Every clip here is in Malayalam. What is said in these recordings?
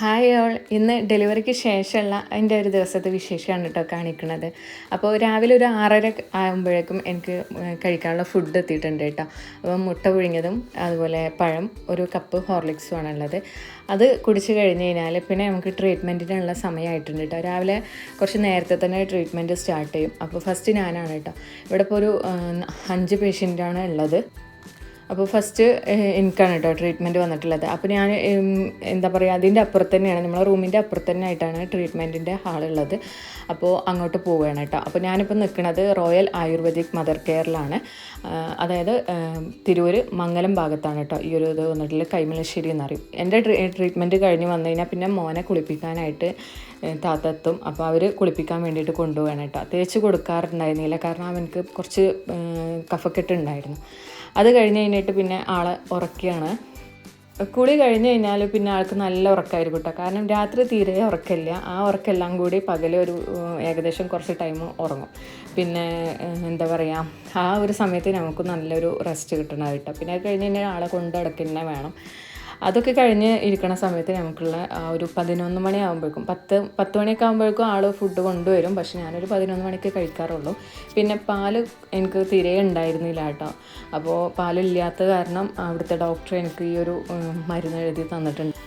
ഹായ് ഓൾ ഇന്ന് ഡെലിവറിക്ക് ശേഷമുള്ള എന്റെ ഒരു ദിവസത്തെ വിശേഷമാണ് കേട്ടോ കാണിക്കുന്നത്. അപ്പോൾ രാവിലെ ഒരു ആറര ആകുമ്പോഴേക്കും എനിക്ക് കഴിക്കാനുള്ള ഫുഡ് എത്തിയിട്ടുണ്ട് കേട്ടോ. അപ്പോൾ മുട്ട പുഴുങ്ങിയതും അതുപോലെ പഴം ഒരു കപ്പ് ഹോർലിക്സും ഉള്ളത്. അത് കുടിച്ച് കഴിഞ്ഞ് കഴിഞ്ഞാൽ പിന്നെ നമുക്ക് ട്രീറ്റ്മെന്റിനുള്ള സമയമായിട്ടുണ്ട് കേട്ടോ. രാവിലെ കുറച്ച് നേരത്തെ തന്നെ ട്രീറ്റ്മെന്റ് സ്റ്റാർട്ട് ചെയ്യും. അപ്പോൾ ഫസ്റ്റ് ഞാനാണ് കേട്ടോ. ഇവിടെ ഇപ്പോൾ ഒരു അഞ്ച് പേഷ്യന്റാണ് ഉള്ളത്. അപ്പോൾ ഫസ്റ്റ് എനിക്കാണ് കേട്ടോ ട്രീറ്റ്മെന്റ് വന്നിട്ടുള്ളത്. അപ്പോൾ ഞാൻ എന്താ പറയുക അതിന്റെ അപ്പുറത്ത് തന്നെയാണ് നമ്മളെ റൂമിന്റെ അപ്പുറത്ത് തന്നെ ആയിട്ടാണ് ട്രീറ്റ്മെന്റിന്റെ ഹാളുള്ളത്. അപ്പോൾ അങ്ങോട്ട് പോവുകയാണ് കേട്ടോ അപ്പോൾ ഞാനിപ്പോൾ നിൽക്കുന്നത് റോയൽ ആയുർവേദിക് മദർ കെയറിലാണ് അതായത് തിരൂർ മംഗലം ഭാഗത്താണ് കേട്ടോ ഈ ഒരു ഇത് വന്നിട്ടുള്ളത്. കൈമലശ്ശേരി എന്നറിയും. എന്റെ ട്രീ ട്രീറ്റ്മെന്റ് കഴിഞ്ഞ് വന്നു കഴിഞ്ഞാൽ പിന്നെ മോനെ കുളിപ്പിക്കാനായിട്ട് ഏ, താത്ത എത്തും അപ്പോൾ അവർ കുളിപ്പിക്കാൻ വേണ്ടിയിട്ട് കൊണ്ടുപോകണം കേട്ടോ. തേച്ച് കൊടുക്കാറുണ്ടായിരുന്നില്ല കാരണം അവനക്ക് കുറച്ച് കഫക്കെട്ടുണ്ടായിരുന്നു അത് കഴിഞ്ഞ് കഴിഞ്ഞിട്ട് പിന്നെ ആളെ ഉറക്കുകയാണ് കുളി കഴിഞ്ഞ് കഴിഞ്ഞാൽ പിന്നെ ആൾക്ക് നല്ല ഉറക്കമായിരിക്കും കേട്ടോ. കാരണം രാത്രി തീരെ ഉറക്കില്ല ആ ഉറക്കെല്ലാം കൂടി പകലെ ഒരു ഏകദേശം കുറച്ച് ടൈം ഉറങ്ങും. പിന്നെ എന്താ പറയുക ആ ഒരു സമയത്ത് നമുക്ക് നല്ലൊരു റെസ്റ്റ് കിട്ടണം കേട്ടോ. പിന്നെ അത് കഴിഞ്ഞ് കഴിഞ്ഞാൽ ആളെ കൊണ്ട് നടക്കുന്ന വേണം. അതൊക്കെ കഴിഞ്ഞ് ഇരിക്കുന്ന സമയത്ത് നമുക്കുള്ള ഒരു പതിനൊന്ന് മണിയാകുമ്പോഴേക്കും പത്ത് പത്ത് മണിയൊക്കെ ആകുമ്പോഴേക്കും ആൾ ഫുഡ് കൊണ്ടുവരും. പക്ഷെ ഞാനൊരു പതിനൊന്ന് മണിക്ക് കഴിക്കാറുള്ളൂ. പിന്നെ പാൽ എനിക്ക് തീരെ ഉണ്ടായിരുന്നില്ല കേട്ടോ. അപ്പോൾ പാലില്ലാത്ത കാരണം അവിടുത്തെ ഡോക്ടർ എനിക്ക് ഈ ഒരു മരുന്ന് എഴുതി തന്നിട്ടുണ്ട്.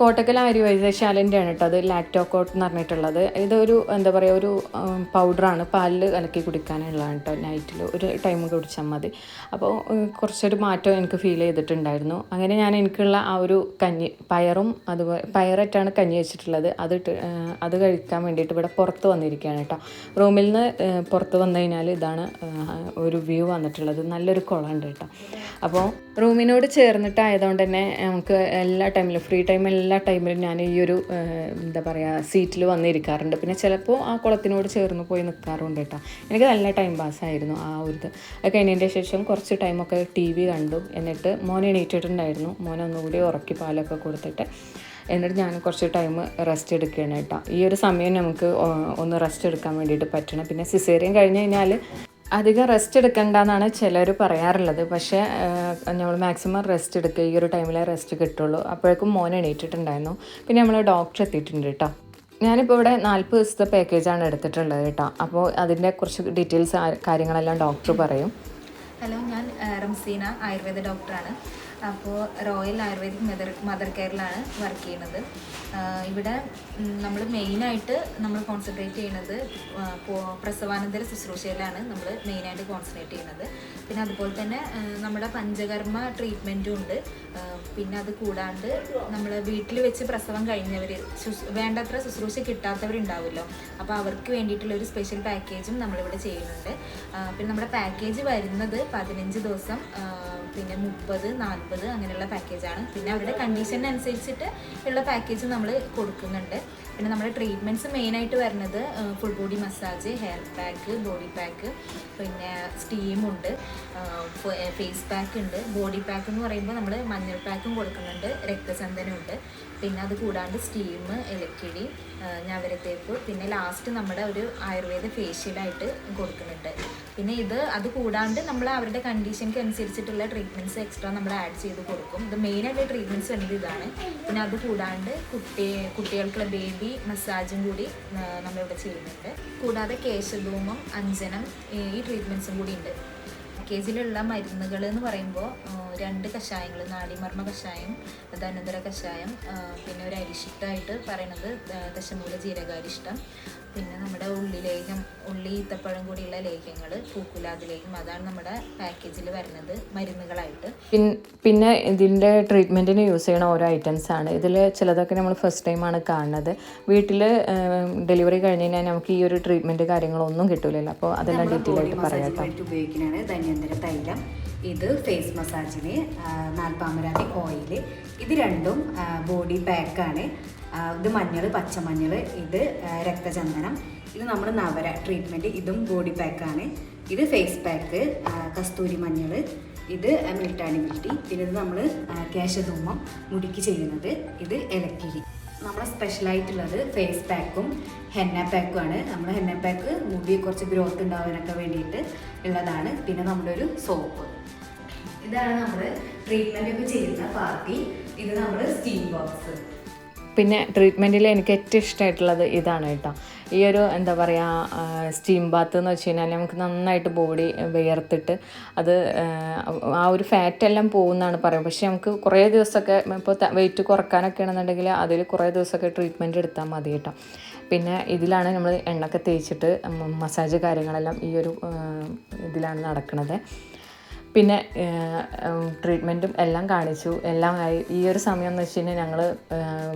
കോട്ടക്കൽ ആയുർവേദശാലന്റെ ആണ് കേട്ടോ അത് ലാക്ടോക്കോട്ട് എന്ന് പറഞ്ഞിട്ടുള്ളത്. ഇതൊരു എന്താ പറയുക ഒരു പൗഡറാണ് പാലിൽ കലക്കി കുടിക്കാനുള്ളതാണ് കേട്ടോ നൈറ്റിൽ ഒരു ടൈം കുടിച്ചാൽ മതി. അപ്പോൾ കുറച്ചൊരു മാറ്റം എനിക്ക് ഫീൽ ചെയ്തിട്ടുണ്ടായിരുന്നു. അങ്ങനെ ഞാൻ എനിക്കുള്ള ആ ഒരു കഞ്ഞി പയറും അതുപോലെ പയറായിട്ടാണ് കഞ്ഞി വെച്ചിട്ടുള്ളത്. അത് അത് കഴിക്കാൻ വേണ്ടിയിട്ട് ഇവിടെ പുറത്ത് വന്നിരിക്കുകയാണ് കേട്ടോ. റൂമിൽ നിന്ന് പുറത്ത് വന്നു കഴിഞ്ഞാൽ ഇതാണ് ഒരു വ്യൂ വന്നിട്ടുള്ളത്. നല്ലൊരു കുളമുണ്ട് കേട്ടോ. അപ്പോൾ റൂമിനോട് ചേർന്നിട്ടായതുകൊണ്ട് തന്നെ നമുക്ക് എല്ലാ ടൈമിലും ഫ്രീ ടൈം എല്ലാ ടൈമിലും ഞാൻ ഈ ഒരു എന്താ പറയുക സീറ്റിൽ വന്നിരിക്കാറുണ്ട്. പിന്നെ ചിലപ്പോൾ ആ കുളത്തിനോട് ചേർന്ന് പോയി നിൽക്കാറുണ്ട് കേട്ടോ. എനിക്ക് നല്ല ടൈം പാസ്സായിരുന്നു ആ ഒരു ഇത്. അത് കഴിഞ്ഞതിന്റെ ശേഷം കുറച്ച് ടൈമൊക്കെ ടി വി കണ്ടു. എന്നിട്ട് മോൻ എണീറ്റിട്ടുണ്ടായിരുന്നു. മോനെ ഒന്നുകൂടി ഉറക്കി പാലൊക്കെ കൊടുത്തിട്ട് എന്നിട്ട് ഞാൻ കുറച്ച് ടൈം റെസ്റ്റ് എടുക്കുകയാണ് കേട്ടോ. ഈ ഒരു സമയം നമുക്ക് ഒന്ന് റെസ്റ്റ് എടുക്കാൻ വേണ്ടിയിട്ട് പറ്റണം. പിന്നെ സിസേറിയൻ കഴിഞ്ഞ് കഴിഞ്ഞാൽ അധികം റെസ്റ്റ് എടുക്കണ്ടെന്നാണ് ചിലർ പറയാറുള്ളത്. പക്ഷേ നമ്മൾ മാക്സിമം റെസ്റ്റ് എടുക്കുക ഈ ഒരു ടൈമിലേ റെസ്റ്റ് കിട്ടുള്ളൂ. അപ്പോഴേക്കും മോൻ എണീറ്റിട്ടുണ്ടായിരുന്നു. പിന്നെ നമ്മൾ ഡോക്ടർ എത്തിയിട്ടുണ്ട് കേട്ടോ ഞാനിപ്പോൾ ഇവിടെ നാൽപ്പത് ദിവസത്തെ പാക്കേജാണ് എടുത്തിട്ടുള്ളത് കേട്ടോ അപ്പോൾ അതിന്റെ കുറച്ച് ഡീറ്റെയിൽസ് കാര്യങ്ങളെല്ലാം ഡോക്ടർ പറയും. ഹലോ ഞാൻ റംസീന ആയുർവേദ ഡോക്ടറാണ് അപ്പോൾ റോയൽ ആയുർവേദിക് മദർ മദർ കെയറിലാണ് വർക്ക് ചെയ്യുന്നത്. ഇവിടെ നമ്മൾ മെയിനായിട്ട് നമ്മൾ കോൺസെൻട്രേറ്റ് ചെയ്യുന്നത് പ്രസവാനന്തര ശുശ്രൂഷയിലാണ് നമ്മൾ മെയിനായിട്ട് കോൺസെൻട്രേറ്റ് ചെയ്യുന്നത്. പിന്നെ അതുപോലെ തന്നെ നമ്മുടെ പഞ്ചകർമ്മ ട്രീറ്റ്മെന്റും ഉണ്ട്. പിന്നെ അത് കൂടാണ്ട് നമ്മൾ വീട്ടിൽ വെച്ച് പ്രസവം കഴിഞ്ഞവർ വേണ്ടത്ര ശുശ്രൂഷ കിട്ടാത്തവരുണ്ടാവുമല്ലോ. അപ്പോൾ അവർക്ക് വേണ്ടിയിട്ടുള്ള ഒരു സ്പെഷ്യൽ പാക്കേജും നമ്മളിവിടെ ചെയ്യുന്നുണ്ട്. പിന്നെ നമ്മുടെ പാക്കേജ് വരുന്നത് പതിനഞ്ച് ദിവസം പിന്നെ മുപ്പത് നാൽപ്പത് അങ്ങനെയുള്ള പാക്കേജാണ് പിന്നെ അവരുടെ കണ്ടീഷനനുസരിച്ചിട്ട് ഉള്ള പാക്കേജ് നമ്മൾ കൊടുക്കുന്നുണ്ട്. പിന്നെ നമ്മുടെ ട്രീറ്റ്മെന്റ്സ് മെയിനായിട്ട് വരുന്നത് full body massage hair pack body pack പിന്നെ സ്റ്റീമുണ്ട് ഫേസ് പാക്ക് ഉണ്ട്. ബോഡി പാക്ക് എന്ന് പറയുമ്പോൾ നമ്മൾ മഞ്ഞൾ പാക്കും കൊടുക്കുന്നുണ്ട് രക്തചന്ദനമുണ്ട്. പിന്നെ അത് കൂടാണ്ട് സ്റ്റീം ഇലക്കിടി ഞവരത്തേപ്പ് പിന്നെ ലാസ്റ്റ് നമ്മുടെ ഒരു ആയുർവേദ ഫേഷ്യലായിട്ട് കൊടുക്കുന്നുണ്ട്. പിന്നെ ഇത് അത് കൂടാണ്ട് നമ്മൾ അവരുടെ കണ്ടീഷൻക്ക് അനുസരിച്ചിട്ടുള്ള ട്രീറ്റ്മെന്റ്സ് എക്സ്ട്രാ നമ്മൾ ആഡ് ചെയ്ത് കൊടുക്കും. ഇത് മെയിനായിട്ട് ട്രീറ്റ്മെന്റ്സ് വേണ്ടത് ഇതാണ്. പിന്നെ അത് കൂടാണ്ട് കുട്ടി കുട്ടികൾക്കുള്ള ബേബി മസാജും കൂടി നമ്മളിവിടെ ചെയ്യുന്നുണ്ട്. കൂടാതെ കേശധൂമം അഞ്ജനം ഈ ട്രീറ്റ്മെന്റ്സും കൂടി ഉണ്ട്. പാക്കേജിലുള്ള മരുന്നുകൾ എന്ന് പറയുമ്പോൾ രണ്ട് കഷായങ്ങൾ നാടിമർമ്മ കഷായം ധനന്തര കഷായം പിന്നെ ഒരു അരിഷ്ടമായിട്ട് പറയണത് ദശമൂല ജീരകാരിഷ്ടം. പിന്നെ നമ്മുടെ ഉള്ളി ലേഹ്യം ഉള്ളി ഈത്തപ്പഴം കൂടിയുള്ള ലേഹ്യങ്ങൾ പൂക്കുലാതി ലേഹ്യം അതാണ് നമ്മുടെ പാക്കേജിൽ വരുന്നത് മരുന്നുകളായിട്ട്. പിന്നെ ഇതിന്റെ ട്രീറ്റ്മെന്റിന് യൂസ് ചെയ്യണ ഓരോ ഐറ്റംസ് ആണ്. ഇതിൽ ചിലതൊക്കെ നമ്മൾ ഫസ്റ്റ് ടൈമാണ് കാണുന്നത്. വീട്ടിൽ ഡെലിവറി കഴിഞ്ഞ് കഴിഞ്ഞാൽ നമുക്ക് ഈ ഒരു ട്രീറ്റ്മെന്റ് കാര്യങ്ങളൊന്നും കിട്ടില്ലല്ലോ അപ്പോൾ അതെല്ലാം ഡീറ്റെയിൽ ആയിട്ട് പറയാം ഉപയോഗിക്കുന്നതാണ് ധന്യന്തര തൈലം. ഇത് ഫേസ് മസാജിന് നാൽപ്പാമരാതി ഓയിൽ ഇത് രണ്ടും ബോഡി പാക്കാണ് ഇത് മഞ്ഞൾ പച്ചമഞ്ഞൾ ഇത് രക്തചന്ദനം. ഇത് നമ്മൾ നവര ട്രീറ്റ്മെന്റ് ഇതും ബോഡി പാക്കാണ് ഇത് ഫേസ് പാക്ക് കസ്തൂരി മഞ്ഞൾ ഇത് മിൽട്ടാണി മിൽട്ടി പിന്നെ ഇത് നമ്മൾ കേശധൂമം മുടിക്ക് ചെയ്യുന്നത്. ഇത് ഇലക്കിരി നമ്മുടെ സ്പെഷ്യലായിട്ടുള്ളത് ഫേസ് പാക്കും ഹെന്ന പാക്കും ആണ് നമ്മൾ ഹെന്ന പാക്ക് മുടി കുറച്ച് ഗ്രോത്ത് ഉണ്ടാവാനൊക്കെ വേണ്ടിയിട്ട് ഉള്ളതാണ്. പിന്നെ നമ്മുടെ ഒരു സോപ്പ് ഇതാണ് നമ്മൾ ട്രീറ്റ്മെന്റ് ഒക്കെ ചെയ്യുന്ന പാർട്ടി. ഇത് നമ്മൾ സ്റ്റീം ബോക്സ് പിന്നെ ട്രീറ്റ്മെന്റിൽ എനിക്ക് ഏറ്റവും ഇഷ്ടമായിട്ടുള്ളത് ഇതാണ് കേട്ടോ. ഈ ഒരു എന്താ പറയുക സ്റ്റീം ബാത്ത് എന്ന് വെച്ച് കഴിഞ്ഞാൽ നമുക്ക് നന്നായിട്ട് ബോഡി വിയർത്തിട്ട് അത് ആ, ഒരു ഫാറ്റ് എല്ലാം പോകുന്നതാണ് പറയുന്നത് പക്ഷേ നമുക്ക് കുറേ ദിവസമൊക്കെ ഇപ്പോൾ വെയിറ്റ് കുറക്കാനൊക്കെ ആണെന്നുണ്ടെങ്കിൽ അതിൽ കുറേ ദിവസമൊക്കെ ട്രീറ്റ്മെന്റ് എടുത്താൽ മതി കേട്ടോ. പിന്നെ ഇതിലാണ് നമ്മൾ എണ്ണൊക്കെ തേച്ചിട്ട് മസാജ് കാര്യങ്ങളെല്ലാം ഈ ഒരു ഇതിലാണ് നടക്കുന്നത് പിന്നെ ട്രീറ്റ്മെന്റും എല്ലാം കാണിച്ചു. എല്ലാം ആയി. ഈ ഒരു സമയം എന്ന് വെച്ച് കഴിഞ്ഞാൽ ഞങ്ങൾ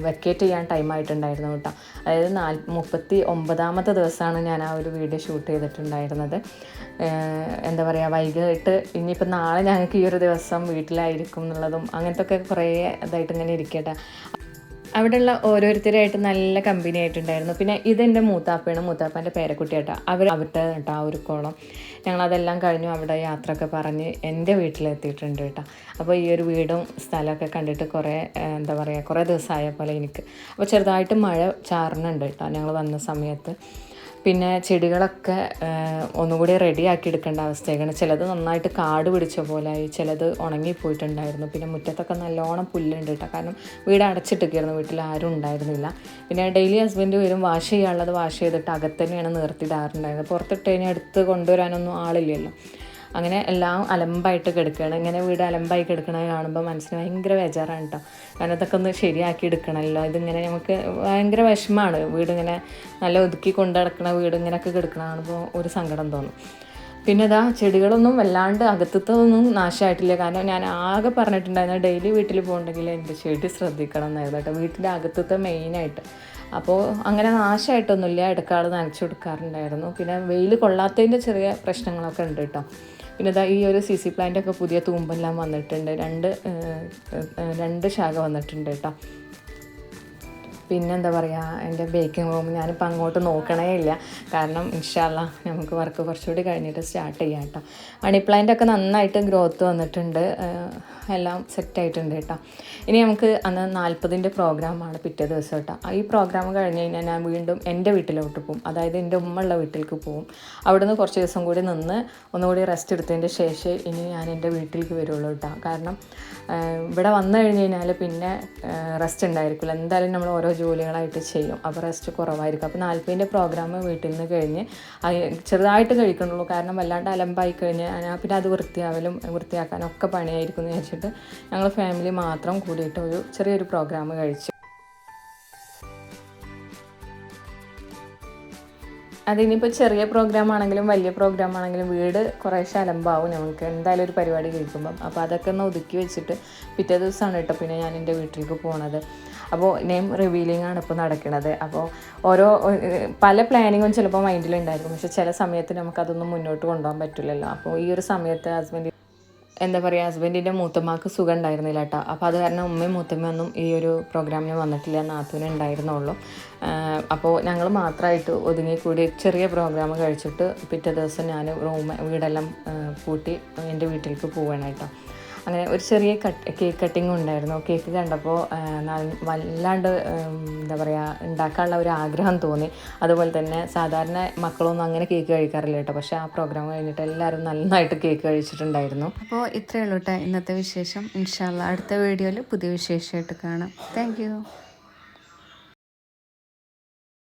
വെക്കേറ്റ് ചെയ്യാൻ ടൈം ആയിട്ടുണ്ടായിരുന്നു കേട്ടോ. അതായത് നാല് മുപ്പത്തി ഒമ്പതാമത്തെ ദിവസമാണ് ഞാൻ ആ ഒരു വീഡിയോ ഷൂട്ട് ചെയ്തിട്ടുണ്ടായിരുന്നത്. എന്താ പറയുക വൈകിട്ട് ഇനിയിപ്പോൾ നാളെ ഞങ്ങൾക്ക് ഈ ഒരു ദിവസം വീട്ടിലായിരിക്കും എന്നുള്ളതും അങ്ങനത്തെ ഒക്കെ കുറേ ഇതായിട്ട് ഇങ്ങനെ ഇരിക്കട്ടെ. അവിടെയുള്ള ഓരോരുത്തരായിട്ട് നല്ല കമ്പനി ആയിട്ടുണ്ടായിരുന്നു. പിന്നെ ഇതെന്റെ മൂത്താപ്പയാണ്. മൂത്താപ്പന്റെ പേരക്കുട്ടിയാട്ടോ. അവർ അവരുടെ കേട്ടോ ആ ഒരു കോളം. ഞങ്ങളതെല്ലാം കഴിഞ്ഞു അവിടെ യാത്രയൊക്കെ പറഞ്ഞ് എന്റെ വീട്ടിലെത്തിയിട്ടുണ്ട് കേട്ടോ. അപ്പോൾ ഈ ഒരു വീടും സ്ഥലമൊക്കെ കണ്ടിട്ട് കുറേ എന്താ പറയുക കുറേ ദിവസമായ പോലെ എനിക്ക്. അപ്പോൾ ചെറുതായിട്ട് മഴ ചാറുന്നുണ്ട് കേട്ടോ ഞങ്ങൾ വന്ന സമയത്ത്. പിന്നെ ചെടികളൊക്കെ ഒന്നുകൂടി റെഡിയാക്കി എടുക്കേണ്ട അവസ്ഥയൊക്കെയാണ് ചിലത് നന്നായിട്ട് കാട് പിടിച്ച പോലെയായി ചിലത് ഉണങ്ങിപ്പോയിട്ടുണ്ടായിരുന്നു പിന്നെ മുറ്റത്തൊക്കെ നല്ലോണം പുല്ലുണ്ട് കേട്ടോ. കാരണം വീട് അടച്ചിട്ടൊക്കെയായിരുന്നു വീട്ടിൽ ആരും ഉണ്ടായിരുന്നില്ല. പിന്നെ ഡെയിലി ഹസ്ബൻഡ് വരും വാഷ് ചെയ്യാനുള്ളത് വാഷ് ചെയ്തിട്ട് അകത്ത് തന്നെയാണ് നിർത്തിയിടാറുണ്ടായിരുന്നത്. പുറത്തിട്ട് കഴിഞ്ഞാൽ എടുത്ത് കൊണ്ടുവരാനൊന്നും ആളില്ലല്ലോ. അങ്ങനെ എല്ലാം അലമ്പായിട്ട് കിടക്കുകയാണ് ഇങ്ങനെ വീട് അലമ്പായി കിടക്കണത് കാണുമ്പോൾ മനസ്സിന് ഭയങ്കര ബേജാറാണ് കേട്ടോ കാരണം ഇതൊക്കെ ഒന്ന് ശരിയാക്കി എടുക്കണമല്ലോ ഇതിങ്ങനെ നമുക്ക് ഭയങ്കര വിഷമമാണ് വീടിങ്ങനെ നല്ല ഒതുക്കി കൊണ്ടു നടക്കണ വീട് ഇങ്ങനെയൊക്കെ കിടക്കണ കാണുമ്പോൾ ഒരു സങ്കടം തോന്നും. പിന്നെ ഇതാ ചെടികളൊന്നും വല്ലാണ്ട് അകത്തത്തൊന്നും നാശമായിട്ടില്ല കാരണം ഞാൻ ആകെ പറഞ്ഞിട്ടുണ്ടായിരുന്നു ഡെയിലി വീട്ടിൽ പോകണമെങ്കിൽ എന്റെ ചെടി ശ്രദ്ധിക്കണം എന്നായിരുന്നു കേട്ടോ വീട്ടിന്റെ അകത്തത്തെ മെയിനായിട്ട് അപ്പോൾ അങ്ങനെ നാശമായിട്ടൊന്നുമില്ല ഇടക്കാട് നനച്ചു കൊടുക്കാറുണ്ടായിരുന്നു. പിന്നെ വെയിൽ കൊള്ളാത്തതിന്റെ ചെറിയ പ്രശ്നങ്ങളൊക്കെ ഉണ്ട് കേട്ടോ. പിന്നെ ഇതാ ഈ ഒരു സി സി പ്ലാന്റൊക്കെ പുതിയ തൂമ്പെല്ലാം വന്നിട്ടുണ്ട്. രണ്ട് രണ്ട് ശാഖ വന്നിട്ടുണ്ട് കേട്ടോ. പിന്നെന്താ പറയുക എന്റെ ബേക്കിംഗ് റൂം ഞാനിപ്പോൾ അങ്ങോട്ട് നോക്കണേ ഇല്ല. കാരണം ഇൻഷാല്ല നമുക്ക് വർക്ക് കുറച്ചുകൂടി കഴിഞ്ഞിട്ട് സ്റ്റാർട്ട് ചെയ്യാം കേട്ടോ. മണി ഒക്കെ നന്നായിട്ട് ഗ്രോത്ത് വന്നിട്ടുണ്ട്. എല്ലാം സെറ്റായിട്ടുണ്ട് കേട്ടോ. ഇനി നമുക്ക് അന്ന് നാൽപ്പതിന്റെ പ്രോഗ്രാമാണ് പിറ്റേ ദിവസം കേട്ടോ. ഈ പ്രോഗ്രാം കഴിഞ്ഞ് കഴിഞ്ഞാൽ ഞാൻ വീണ്ടും എന്റെ വീട്ടിലോട്ട് പോകും അതായത് എന്റെ ഉമ്മയുള്ള വീട്ടിലേക്ക് പോകും അവിടുന്ന് കുറച്ച് ദിവസം കൂടി നിന്ന് ഒന്നുകൂടി റെസ്റ്റ് എടുത്തതിന്റെ ശേഷം ഇനി ഞാൻ എന്റെ വീട്ടിലേക്ക് വരുള്ളൂ കേട്ടോ. കാരണം ഇവിടെ വന്നു കഴിഞ്ഞ് കഴിഞ്ഞാൽ പിന്നെ റെസ്റ്റ് ഉണ്ടായിരിക്കില്ല. എന്തായാലും നമ്മൾ ഓരോ ജോലികളായിട്ട് ചെയ്യും. അപ്പോൾ റെസ്റ്റ് കുറവായിരിക്കും. അപ്പോൾ നാൽപ്പതിന്റെ പ്രോഗ്രാം വീട്ടിൽ നിന്ന് കഴിഞ്ഞ് ചെറുതായിട്ട് കഴിക്കണുള്ളൂ. കാരണം വല്ലാണ്ട് അലമ്പായി കഴിഞ്ഞ് ഞാൻ പിന്നെ അത് വൃത്തിയാവലും വൃത്തിയാക്കാനൊക്കെ പണിയായിരിക്കും എന്ന് വെച്ചിട്ട് ഞങ്ങൾ ഫാമിലി മാത്രം കൂടിയിട്ട് ഒരു ചെറിയൊരു പ്രോഗ്രാം കഴിച്ചു. അതിനിപ്പോൾ ചെറിയ പ്രോഗ്രാം ആണെങ്കിലും വലിയ പ്രോഗ്രാം ആണെങ്കിലും വീട് കുറേശ്ശെ അലമ്പാവും നമുക്ക് എന്തായാലും ഒരു പരിപാടി കഴിക്കുമ്പം. അപ്പോൾ അതൊക്കെ ഒന്ന് ഒതുക്കി വെച്ചിട്ട് പിറ്റേ ദിവസമാണ് കേട്ടോ പിന്നെ ഞാൻ എന്റെ വീട്ടിലേക്ക് പോണത്. അപ്പോൾ നെയിം റിവീലിംഗ് ആണ് ഇപ്പോൾ നടക്കുന്നത് അപ്പോൾ ഓരോ പല പ്ലാനിങ്ങും ചിലപ്പോൾ മൈൻഡിലുണ്ടായിരിക്കും പക്ഷെ ചില സമയത്ത് നമുക്കതൊന്നും മുന്നോട്ട് കൊണ്ടുപോകാൻ പറ്റില്ലല്ലോ. അപ്പോൾ ഈ ഒരു സമയത്ത് ഹസ്ബൻഡ് എന്താ പറയുക ഹസ്ബൻഡിന്റെ മൂത്തമ്മക്ക് സുഖം ഉണ്ടായിരുന്നില്ല കേട്ടോ. അപ്പോൾ അത് കാരണം ഉമ്മയും മൂത്തമ്മയൊന്നും ഈ ഒരു പ്രോഗ്രാമിന് വന്നിട്ടില്ല നാത്തൂനെ ഉണ്ടായിരുന്നുള്ളൂ. അപ്പോൾ ഞങ്ങൾ മാത്രമായിട്ട് ഒതുങ്ങിക്കൂടി ചെറിയ പ്രോഗ്രാം കഴിച്ചിട്ട് പിറ്റേ ദിവസം ഞാൻ റൂം വീടെല്ലാം കൂട്ടി എന്റെ വീട്ടിലേക്ക് പോവുകയാണ് കേട്ടോ. അങ്ങനെ ഒരു ചെറിയ കട്ട് കേക്ക് കട്ടിങ് ഉണ്ടായിരുന്നു. കേക്ക് കണ്ടപ്പോൾ വല്ലാണ്ട് എന്താ പറയുക ഉണ്ടാക്കാനുള്ള ഒരു ആഗ്രഹം തോന്നി. അതുപോലെ തന്നെ സാധാരണ മക്കളൊന്നും അങ്ങനെ കേക്ക് കഴിക്കാറില്ല കേട്ടോ. പക്ഷേ ആ പ്രോഗ്രാം കഴിഞ്ഞിട്ട് എല്ലാവരും നന്നായിട്ട് കേക്ക് കഴിച്ചിട്ടുണ്ടായിരുന്നു. അപ്പോൾ ഇത്രയേ ഉള്ളൂ കേട്ടോ ഇന്നത്തെ വിശേഷം. ഇൻഷാല്ല അടുത്ത വീഡിയോയിൽ പുതിയ വിശേഷമായിട്ട് കാണാം. താങ്ക്